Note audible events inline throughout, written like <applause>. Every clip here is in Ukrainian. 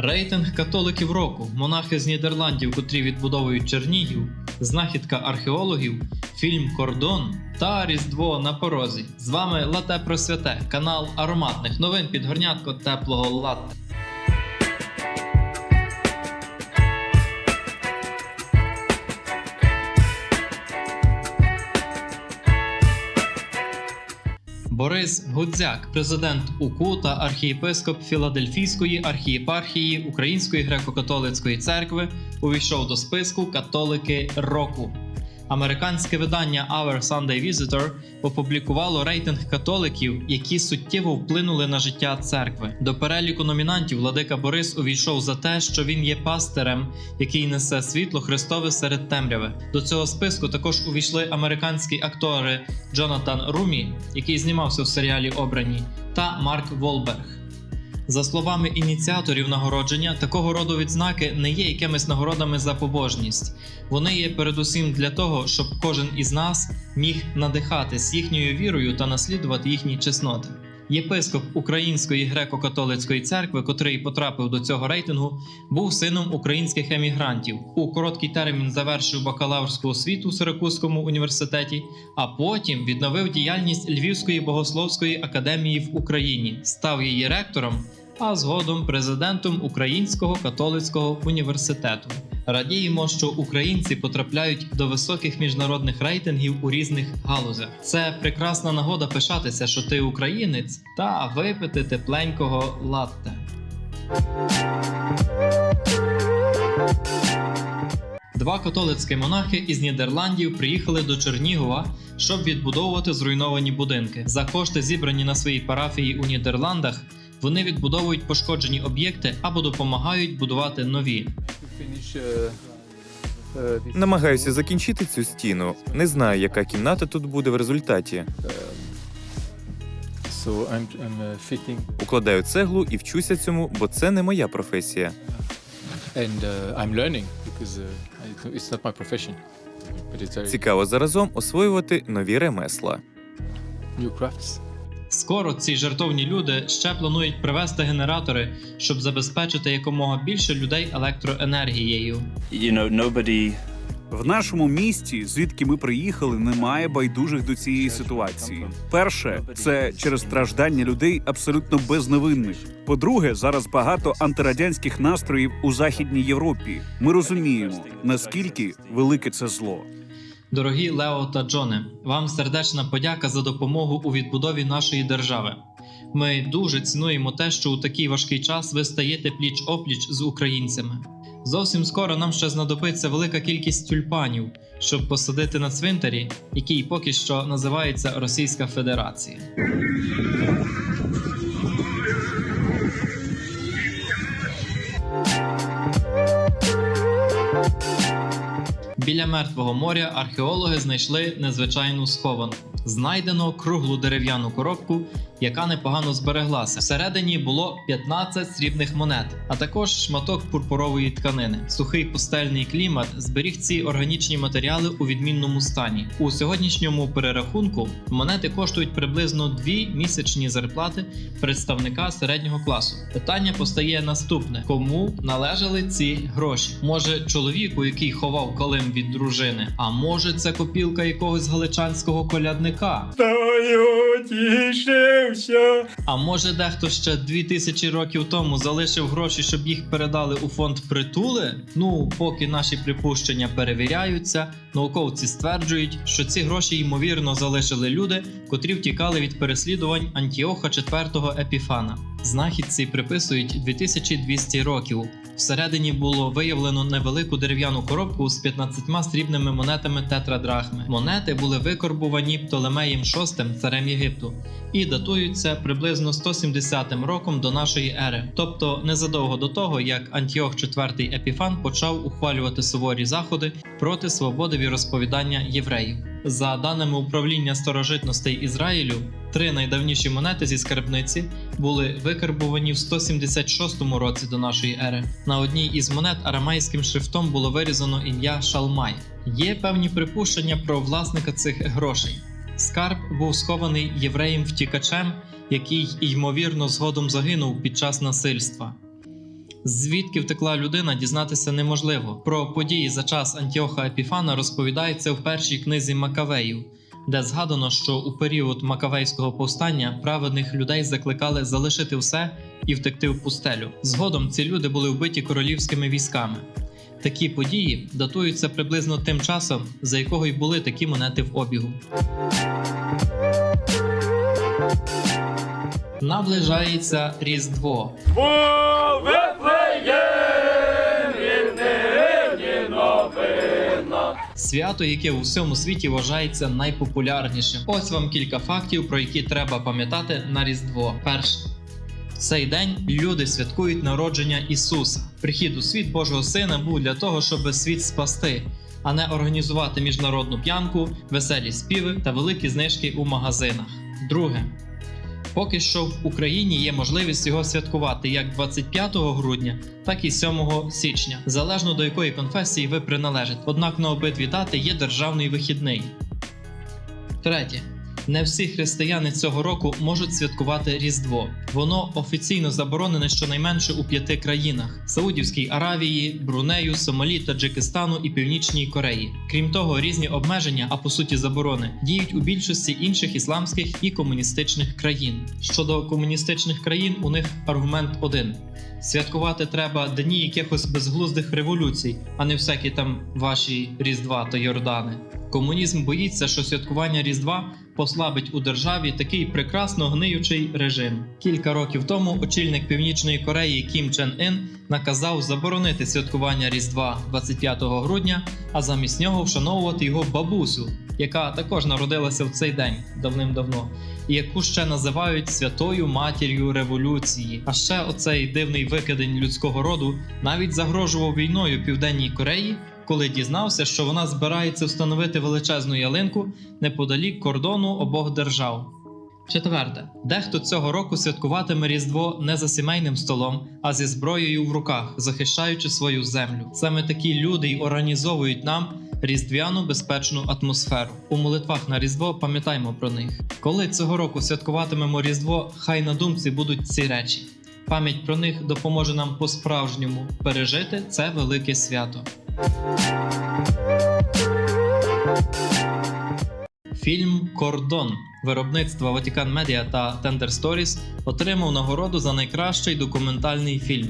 Рейтинг католиків року, монахи з Нідерландів, котрі відбудовують Чернігів, знахідка археологів, фільм Кордон та Різдво на порозі. З вами Лате про святе, канал ароматних новин під горнятко теплого латте. Борис Гудзяк, президент УКУ та архієпископ Філадельфійської архієпархії Української греко-католицької церкви, увійшов до списку католики року. Американське видання Our Sunday Visitor опублікувало рейтинг католиків, які суттєво вплинули на життя церкви. До переліку номінантів владика Борис увійшов за те, що він є пастирем, який несе світло Христове серед темряви. До цього списку також увійшли американські актори Джонатан Румі, який знімався в серіалі Обрані, та Марк Волберг. За словами ініціаторів нагородження, такого роду відзнаки не є якимись нагородами за побожність. Вони є передусім для того, щоб кожен із нас міг надихатись їхньою вірою та наслідувати їхні чесноти. Єпископ Української греко-католицької церкви, котрий потрапив до цього рейтингу, був сином українських емігрантів. У короткий термін завершив бакалаврську освіту у Сиракузькому університеті, а потім відновив діяльність Львівської богословської академії в Україні, став її ректором, а згодом президентом Українського католицького університету. Радіємо, що українці потрапляють до високих міжнародних рейтингів у різних галузях. Це прекрасна нагода пишатися, що ти українець, та випити тепленького латте. Два католицькі монахи із Нідерландів приїхали до Чернігова, щоб відбудовувати зруйновані будинки. За кошти, зібрані на своїй парафії у Нідерландах, вони відбудовують пошкоджені об'єкти або допомагають будувати нові. Намагаюся закінчити цю стіну. Не знаю, яка кімната тут буде в результаті. Fitting Укладаю цеглу і вчуся цьому, бо це не моя професія. Цікаво заразом освоювати нові ремесла. new crafts. Скоро ці жертовні люди ще планують привезти генератори, щоб забезпечити якомога більше людей електроенергією. you know, nobody В нашому місті, звідки ми приїхали, немає байдужих до цієї ситуації. Перше, це через страждання людей абсолютно безневинних. По-друге, зараз багато антирадянських настроїв у західній Європі. Ми розуміємо, наскільки велике це зло. Дорогі Лео та Джоне, вам сердечна подяка за допомогу у відбудові нашої держави. Ми дуже цінуємо те, що у такий важкий час ви стаєте пліч опліч з українцями. Зовсім скоро нам ще знадобиться велика кількість тюльпанів, щоб посадити на цвинтарі, який поки що називається Російська Федерація. Біля мертвого моря археологи знайшли незвичайну схованку. Знайдено круглу дерев'яну коробку, яка непогано збереглася. Всередині було 15 срібних монет, а також шматок пурпурової тканини. Сухий пустельний клімат зберіг ці органічні матеріали у відмінному стані. У сьогоднішньому перерахунку монети коштують приблизно 2 місячні зарплати представника середнього класу. Питання постає наступне: кому належали ці гроші? Може, чоловіку, який ховав калим від дружини, а може, це копілка якогось галичанського колядника? А може, дехто ще дві тисячі років тому залишив гроші, щоб їх передали у фонд притули? Ну, поки наші припущення перевіряються, науковці стверджують, що ці гроші ймовірно залишили люди, котрі втікали від переслідувань Антіоха IV Епіфана. Знахідці приписують 2200 років. Всередині було виявлено невелику дерев'яну коробку з 15 срібними монетами тетрадрахми. Монети були викорбувані Птолемеєм VI, царем Єгипту, і датуються приблизно 170 роком до нашої ери, тобто незадовго до того, як Антіох IV Епіфан почав ухвалювати суворі заходи проти свободи віросповідання євреїв. За даними управління старожитностей Ізраїлю, три найдавніші монети зі скарбниці були викарбувані в 176 році до нашої ери. На одній із монет арамейським шрифтом було вирізано ім'я Шалмай. Є певні припущення про власника цих грошей. Скарб був схований євреєм втікачем, який ймовірно згодом загинув під час насильства. Звідки втекла людина, дізнатися неможливо. Про події за час Антіоха Епіфана розповідається в першій книзі Макавеїв, де згадано, що у період Макавейського повстання праведних людей закликали залишити все і втекти в пустелю. Згодом ці люди були вбиті королівськими військами. Такі події датуються приблизно тим часом, за якого й були такі монети в обігу. Наближається Різдво. Свято, яке у всьому світі вважається найпопулярнішим. Ось вам кілька фактів, про які треба пам'ятати на Різдво. Перше. В цей день люди святкують народження Ісуса. Прихід у світ Божого Сина був для того, щоб світ спасти, а не організувати міжнародну п'янку, веселі співи та великі знижки у магазинах. Друге. Поки що в Україні є можливість його святкувати як 25 грудня, так і 7 січня, залежно до якої конфесії ви приналежите. Однак на обидві дати є державний вихідний. Третє. Не всі християни цього року можуть святкувати Різдво. Воно офіційно заборонене щонайменше у п'яти країнах: Саудівській Аравії, Брунею, Сомалі, Таджикистану і Північній Кореї. Крім того, різні обмеження, а по суті заборони, діють у більшості інших ісламських і комуністичних країн. Щодо комуністичних країн, у них аргумент один: святкувати треба дні якихось безглуздих революцій, а не всякі там ваші Різдва та Йордани. Комунізм боїться, що святкування Різдва послабить у державі такий прекрасно гниючий режим. Кілька років тому очільник Північної Кореї Кім Чен Ін наказав заборонити святкування Різдва 25 грудня, а замість нього вшановувати його бабусю, яка також народилася в цей день давним-давно, і яку ще називають святою матір'ю революції. А ще оцей дивний викидень людського роду навіть загрожував війною Південній Кореї коли дізнався, що вона збирається встановити величезну ялинку неподалік кордону обох держав. Четверте, дехто цього року святкуватиме Різдво не за сімейним столом, а зі зброєю в руках, захищаючи свою землю. Саме такі люди й організовують нам різдвяну безпечну атмосферу. У молитвах на Різдво пам'ятаймо про них. Коли цього року святкуватимемо Різдво, хай на думці будуть ці речі. Пам'ять про них допоможе нам по-справжньому пережити це велике свято. Фільм Кордон виробництва Vatican Media та Tender Stories отримав нагороду за найкращий документальний фільм.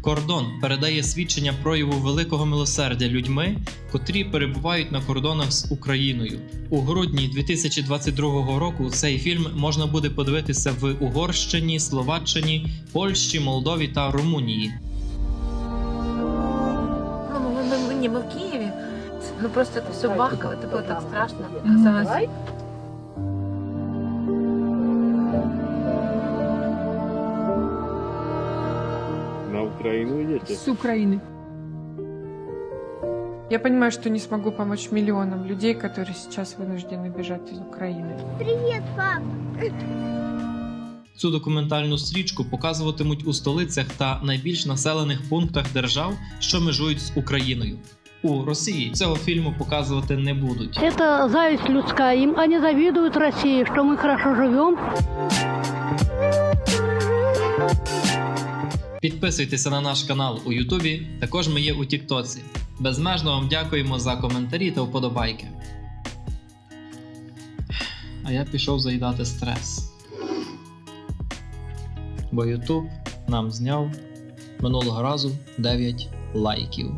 Кордон передає свідчення прояву великого милосердя людьми, котрі перебувають на кордонах з Україною. У грудні 2022 року цей фільм можна буде подивитися в Угорщині, Словаччині, Польщі, Молдові та Румунії. Мы, мы, в Киеве. <laughs> Ну просто это все бахкало, это было так страшно. Казалось, На Украину идете? с Украины. Я понимаю, что не смогу помочь миллионам людей, которые сейчас вынуждены бежать из Украины. Цю документальну стрічку показуватимуть у столицях та найбільш населених пунктах держав, що межують з Україною. У Росії цього фільму показувати не будуть. Это зависть людская. Им они завидуют России, что мы хорошо живем. Підписуйтеся на наш канал у Ютубі. Також ми є у Тіктоці. Безмежно вам дякуємо за коментарі та вподобайки. А я пішов заїдати стрес. Бо Ютуб нам зняв минулого разу 9 лайків.